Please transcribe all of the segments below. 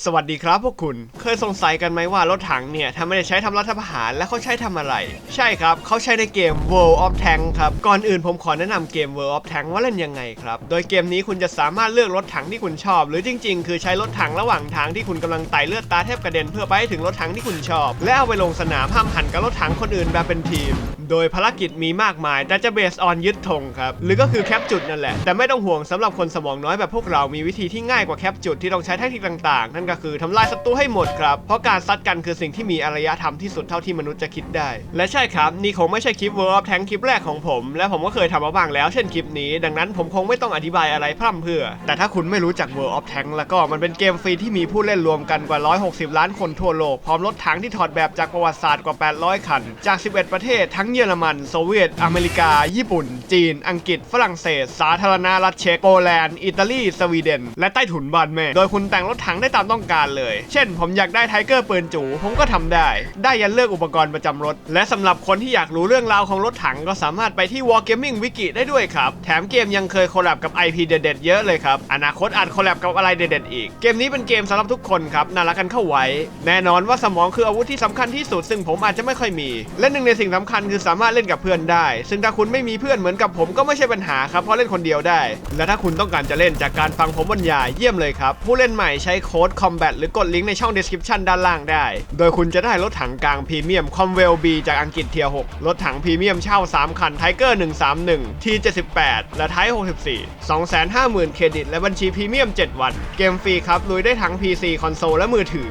สวัสดีครับพวกคุณเคยสงสัยกันไหมว่ารถถังเนี่ยถ้าไม่ได้ใช้ทำรัฐประหารแล้วเขาใช้ทำอะไร ใช่ครับเขาใช้ในเกม World of Tank ครับ ก่อนอื่นผมขอแนะนำเกม World of Tank ว่าเล่นยังไงครับ โดยเกมนี้คุณจะสามารถเลือกรถถังที่คุณชอบ หรือจริง ๆ คือใช้รถถังระหว่างทางที่คุณกำลังไต่เลือดตาแทบกระเด็นเพื่อไปถึงรถถังที่คุณชอบ และเอาไปลงสนามห้ามหันกับรถถังคนอื่นแบบเป็นทีมโดยภารกิจมีมากมาย แต่จะเบสออนยึดธงครับ หรือก็คือแคปจุดนั่นแหละ แต่ไม่ต้องห่วงสำหรับคนสมองน้อยแบบพวกเรามีวิธีที่ง่ายกว่าแคปจุดที่ต้องใช้แทคนิคต่างๆ นั่นก็คือทำลายศัตรูให้หมดครับ เพราะการซัดกันคือสิ่งที่มีอารยธรรมที่สุดเท่าที่มนุษย์จะคิดได้ และใช่ครับ นี่คงไม่ใช่คลิป World of Tank คลิปแรกของผม และผมก็เคยทำมาบ้างแล้ว เช่นคลิปนี้ ดังนั้นผมคงไม่ต้องอธิบายอะไรพร่ำเพื่อ แต่ถ้าคุณไม่รู้จัก World of Tank แล้วก็มันเป็นเกมฟรีที่มีผู้เล่นรวมกันกว่า 160 ล้านคนทั่วโลกพร้อมรถถังที่ถอดแบบจากประวัติศาสตร์กว่า 800 คัน จาก 11 ประเทศทั้งเยยอรมันโซเวียต อเมริกา ญี่ปุ่น จีน อังกฤษ ฝรั่งเศส สาธารณรัฐเช็ก โปแลนด์ อิตาลี สวีเดน และใต้ถุนบานแม่ โดยคุณแต่งรถถังได้ตามต้องการเลย เช่น ผมอยากได้ไทเกอร์ปืนจู ผมก็ทำได้ ได้ยันเลือกอุปกรณ์ประจำรถ และสำหรับคนที่อยากรู้เรื่องราวของรถถังก็สามารถไปที่ Wargaming Wiki ได้ด้วยครับ แถมเกมยังเคยคอลแลบกับ IP เด็ดๆเยอะเลยครับ อนาคตอาจคอลแลบกับอะไรเด็ดๆอีก เกมนี้เป็นเกมสำหรับทุกคนครับ น่ารักกันเข้าไว้ แน่นอนว่าสมองคืออาวุธที่สำคัญที่สุด ซึ่งผมอาจจะไม่ค่อยมี และหนึ่งในสิ่งสำคัญคือสามารถเล่นกับเพื่อนได้ ซึ่งถ้าคุณไม่มีเพื่อนเหมือนกับผมก็ไม่ใช่ปัญหาครับเพราะเล่นคนเดียวได้ และถ้าคุณต้องการจะเล่นจากการฟังผมบรรยายเยี่ยมเลยครับ ผู้เล่นใหม่ใช้โค้ด combat หรือกดลิงก์ในช่อง description ด้านล่างได้ โดยคุณจะได้รถถังกลางพรีเมียม Comwell B จากอังกฤษเทียร์6รถถังพรีเมียมเช่า 3 คัน Tiger 131 T78 และ Type 64 250,000 เครดิต และบัญชีพรีเมียม 7 วัน เกมฟรีครับลุยได้ทั้ง PC คอนโซลและมือถือ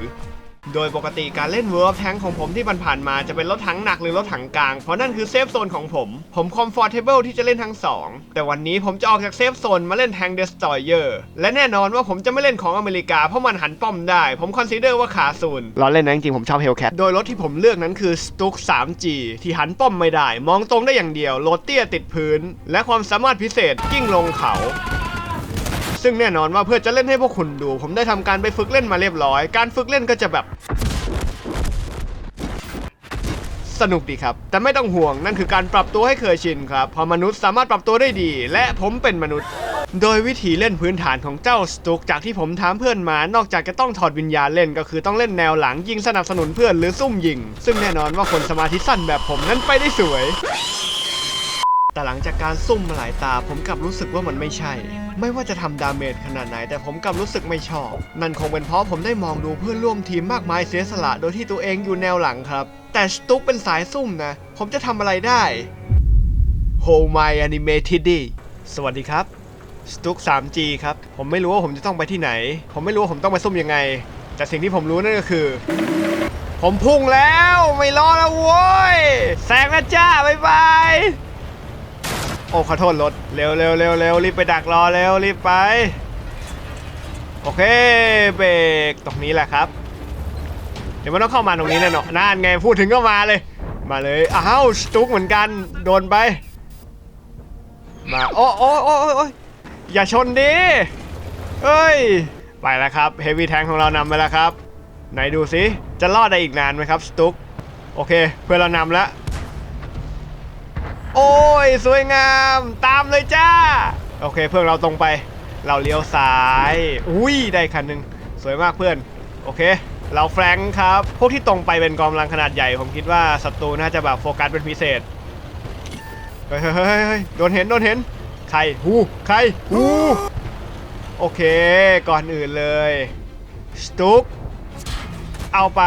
โดยปกติการเล่น World of Tank ของผมที่ผ่านๆมาจะเป็นรถถังหนักหรือรถถังกลาง เพราะนั่นคือเซฟโซนของผม ผม comfortable ที่จะเล่นทั้งสองแต่วันนี้ผมจะออกจากเซฟโซนมาเล่น Tank Destroyer และแน่นอนว่าผมจะไม่เล่นของอเมริกา เพราะมันหันป้อมได้ ผมคอนซีเดอร์ว่าขาศูนย์ล้อเล่นนะจริงๆผมชอบ Hellcat โดยรถที่ผมเลือกนั้นคือ Stuck 3G ที่หันป้อมไม่ได้ มองตรงได้อย่างเดียวรถเตี้ยติดพื้น และความสามารถพิเศษกิ้งลงเขา ซึ่งแน่นอนว่าเพื่อจะเล่นให้พวกคุณดู ผมได้ทำการไปฝึกเล่นมาเรียบร้อย การฝึกเล่นก็จะแบบสนุกดีครับ แต่ไม่ต้องห่วงนั่นคือการปรับตัวให้เคยชินครับ พอมนุษย์สามารถปรับตัวได้ดี และผมเป็นมนุษย์ โดยวิธีเล่นพื้นฐานของเจ้าสตุกจากที่ผมถามเพื่อนมา นอกจากจะต้องถอดวิญญาณเล่นก็คือต้องเล่นแนวหลังยิงสนับสนุนเพื่อนหรือซุ่มยิง ซึ่งแน่นอนว่าคนสมาธิสั้นแบบผมนั้นไปได้สวย แต่หลังจากการซุ่มมาหลายตาผมกลับรู้สึกว่ามันไม่ใช่ ไม่ว่าจะทำดาเมจขนาดไหน แต่ผมกลับรู้สึกไม่ชอบ นั่นคงเป็นเพราะผมได้มองดูเพื่อนร่วมทีมมากมายเสียสละโดยที่ตัวเองอยู่แนวหลังครับ แต่สตุ๊กเป็นสายซุ่มนะ ผมจะทำอะไรได้โฮมายอนิเมทิดดี้สวัสดีครับสตุ๊ก 3G ครับ ผมไม่รู้ว่าผมจะต้องไปที่ไหน ผมไม่รู้ว่าผมต้องไปซุ่มยังไง แต่สิ่งที่ผมรู้นั่นก็คือ ผมพุ่งแล้วไม่รอแล้วโว้ยแซงนะจ้าบ๊ายบาย โอ้ขอโทษรถเร็วเร็วเร็วเร็วรีบไปดักรอเร็วรีบไป โอเคเบรกตรงนี้แหละครับ เดี๋ยวมันต้องเข้ามาตรงนี้แน่นอนนั่นไงพูดถึงก็มาเลย มาเลยอ้าวสตุกเหมือนกันโดนไป มาโอ้โอ้โอ้โอ้อยอย่าชนดิเอ้ยไปแล้วครับเฮฟวี่แทงของเรานำไปแล้วครับ ไหนดูสิจะรอดได้อีกนานไหมครับสตุกโอเค เพื่อนเรานำแล้ว โอ้ย สวยงามตามเลยจ้า โอเคเพื่อนเราตรงไป เราเลี้ยวซ้าย อุ้ยได้คันหนึ่งสวยมากเพื่อน โอเค เราแฟรงค์ครับ พวกที่ตรงไปเป็นกองกำลังขนาดใหญ่ ผมคิดว่าศัตรูน่าจะแบบโฟกัสเป็นพิเศษ เฮ้ยเฮ้ยเฮ้ยโดนเห็นโดนเห็น ใครหูใครหูโอเค ก่อนอื่นเลยสตุกเอาไป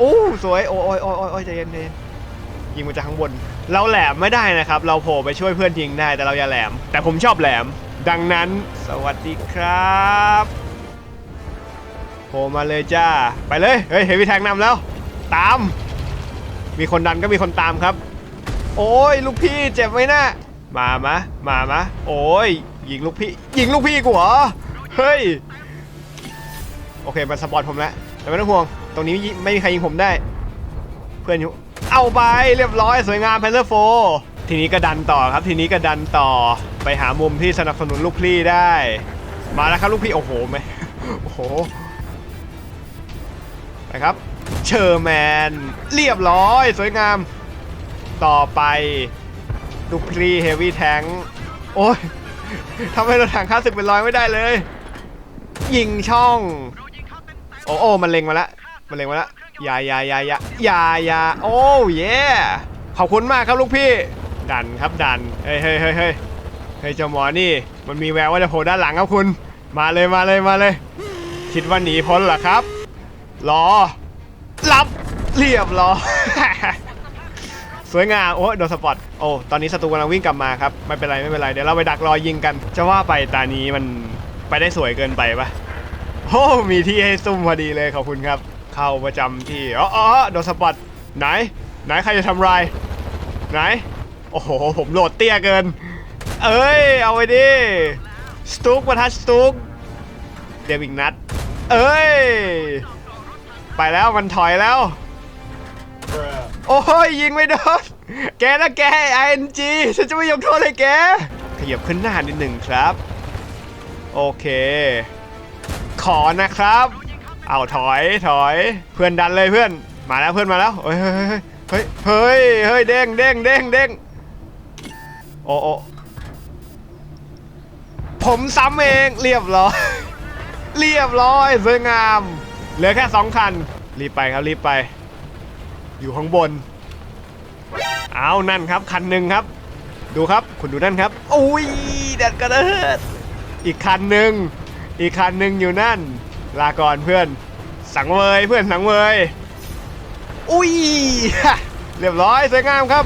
อู้สวย โอ้ยโอ้ยโอ้ยโอ้ยใจเย็นใจเย็นยิงมาจากข้างบน เราแหลมไม่ได้นะครับ เราโผล่ไปช่วยเพื่อนยิงได้แต่เราอย่าแหลม แต่ผมชอบแหลม ดังนั้นสวัสดีครับโผล่มาเลยจ้า ไปเลย เฮ้ยเฮวีแทงนำแล้ว ตาม มีคนดันก็มีคนตามครับ โอ้ยลูกพี่เจ็บไหมนะมามะมามะโอ้ยยิงลูกพี่ยิงลูกพี่กูเหรอเฮ้ยโอเคมันสปอร์ตผมแล้วแต่ไม่ต้องห่วง ตรงนี้ไม่มีใครยิงผมได้ เพื่อนอยู่ เอาไปเรียบร้อยสวยงามแพนเ e อร์โฟทีนี้ก็ดันต่อครับทีนี้ก็ดันต่อไปหามุมที่สนับสนุนลูกพี่ได้ มาแล้วครับลูกพี่โอ้โหไหมโอ้โหไปครับเชอร์แมนเรียบร้อย สวยงามต่อไปลูกพี่เฮฟวี่แทงโอ้ยทำให้รถถังค่าศึกเป็นร้อยไม่ได้เลย ยิงช่อง โอ้โอ้มันเล็งมาแล้วมันเล็งมาแล้ว อย่าอย่าอย่าอย่าอย่าอย่าโอ้เย่ขอบคุณมากครับลูกพี่ ดันครับดันเฮ้ยเฮ้ยเฮ้ยเฮ้ยเฮ้ยเจ้าหมอนี่ มันมีแววว่าจะโผล่ด้านหลังครับคุณ มาเลยมาเลยมาเลย คิดว่าหนีพ้นเหรอครับรอรับเรียบร้อยสวยงามโอ้โดนสปอตโอ้ตอนนี้ศัตรูกำลังวิ่งกลับมาครับไม่เป็นไรไม่เป็นไรเดี๋ยวเราไปดักรอยิงกัน จะว่าไปตานี้มันไปได้สวยเกินไปปะโอ้มีที่ให้ซุ่มพอดีเลยขอบคุณครับ เข้าประจำที่อ๋ออ๋อโดนสปอตไหน ไหนใครจะทำลายไหน โอ้โห ผมโหลดเตี้ยเกิน เอ้ย เอาไว้ดิสตุกมาทัชสตุกเดวิกนัทเอ้ย ไปแล้วมันถอยแล้ว โอ้ย ยิงไม่โดน แกนะแก ING ฉันจะไม่ยกโทษเลยแก ขยับขึ้นหน้านิดหนึ่งครับ โอเค ขอนะครับ เอาถอยถอยเพื่อนดันเลยเพื่อนมาแล้วเพื่อนมาแล้วเฮ้ยเฮ้ยเฮ้ยเฮ้ยเฮ้ยเด้งเด้งเด้งเด้งโอ้โอ้ผมซ้ำเองเรียบร้อย เรียบร้อยสวยงาม เหลือแค่สองคัน รีบไปครับรีบไป อยู่ข้างบน เอานั่นครับคันหนึ่งครับ ดูครับคุณดูนั่นครับอุ้ยแดดกระเดิดอีกคันหนึ่งอีกคันหนึ่งอยู่นั่น ลาก่อนเพื่อน สังเวยเพื่อนสังเวยอุ้ยเรียบร้อยสวยงามครับ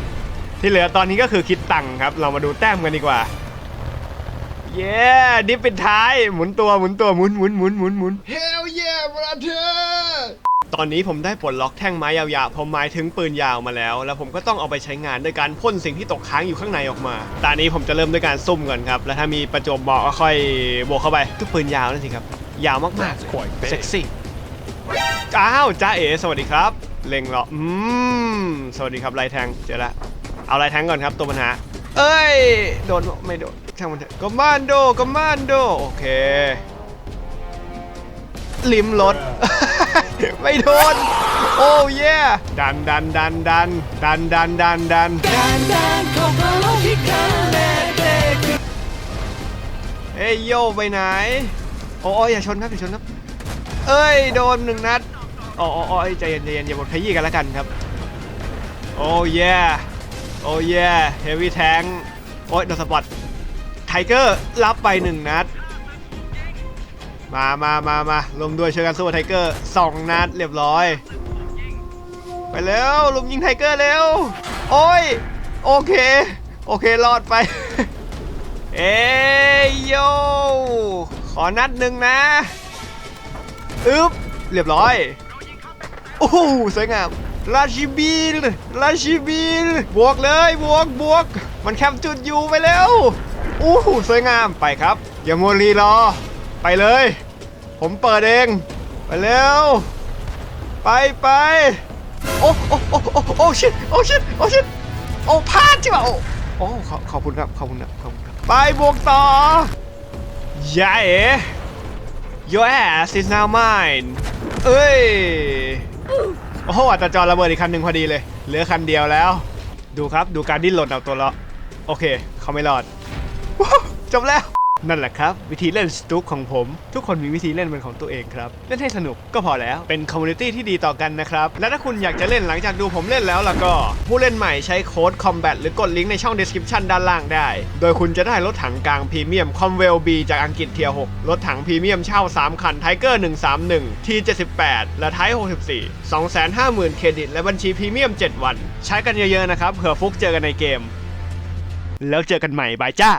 ที่เหลือตอนนี้ก็คือคิดตังค์ครับ เรามาดูแต้มกันดีกว่า เย้ดิฟเป็นท้าย หมุนตัวหมุนตัวหมุนหมุนหมุนหมุนหมุน Hell yeah brother ตอนนี้ผมได้ปลดล็อกแท่งไม้ยาวๆผมหมายถึงปืนยาวมาแล้ว แล้วผมก็ต้องเอาไปใช้งานด้วยการพ่นสิ่งที่ตกค้างอยู่ข้างในออกมา ตอนนี้ผมจะเริ่มด้วยการซุ่มก่อนครับ แล้วถ้ามีประจวบเหมาะก็ค่อยบวกเข้าไปก็ปืนยาวนั่นสิครับ ยาวมากๆเซ็กซี่อ้าวจ้าเอ๋สวัสดีครับ เล็งเหรออืมสวัสดีครับไรแทงเจอละเอาไรแทงก่อนครับตัวปัญหา เอ้ยโดนไม่โดนช่างมันเถอะก็มานโดก็มานโดโอเค ลิมรถไม่โดน โอ้เย่ดันดันดันดันดันดันดันดันเอ้ยโยไปไหน โอ้ยอย่าชนครับอย่าชนครับ เอ้ยโดนหนึ่งนัดอ๋ออ๋ออ๋อใจเย็นใจเย็นอย่าบดขยี้กันแล้วกันครับ โอ้ยโอ้ยเฮฟวี่แทงโอ้ยโดนสปอตไทเกอร์รับไปหนึ่งนัด มามามามาลงด้วยช่วยกันสู้ไทเกอร์สองนัดเรียบร้อย ไปเร็วลุมยิงไทเกอร์เร็ว โอ้ยโอเคโอเครอดไป เอ้ยโย ขอนัดหนึ่งนะอึ๊บเรียบร้อย โอ้โหสวยงามราชิบีลราชิบีลบวกเลยบวกบวก มันแคมจุดอยู่ไปแล้วโอ้โหสวยงามไปครับอย่ามัวรีรอ ไปเลย ผมเปิดเอง ไปเร็ว ไปไปโอ้โอ้โอ้โอ้โอ้ชิตโอ้ชิตโอ้ชิตโอ้พลาดใช่ป่ะโอ้โอ้ขอขอบคุณครับขอบคุณครับขอบคุณครับไปบวกต่อ ยาเอ๋ Your ass is now mine เอ้ย โอ้โหอัตจรระเบิดอีกคันหนึ่งพอดีเลย เหลือคันเดียวแล้ว ดูครับ ดูการดิ้นหล่นเอาตัวละ โอเค เขาไม่รอด จบแล้ว นั่นแหละครับ วิธีเล่นสตุกของผม ทุกคนมีวิธีเล่นเป็นของตัวเองครับ เล่นให้สนุกก็พอแล้วเป็นคอมมูนิตี้ที่ดีต่อกันนะครับ และถ้าคุณอยากจะเล่นหลังจากดูผมเล่นแล้วล่ะก็ ผู้เล่นใหม่ใช้โค้ด combat หรือกดลิงก์ในช่อง description ด้านล่างได้ โดยคุณจะได้รถถังกลางพรีเมียม Comwell B จากอังกฤษเทียร์6รถถังพรีเมียมเช่า 3 คัน Tiger 131 T78 และ Type 64 250,000 เครดิต และบัญชีพรีเมียม 7 วัน ใช้กันเยอะๆนะครับเผื่อฟุกเจอกันในเกม แล้วเจอกันใหม่บายจ้า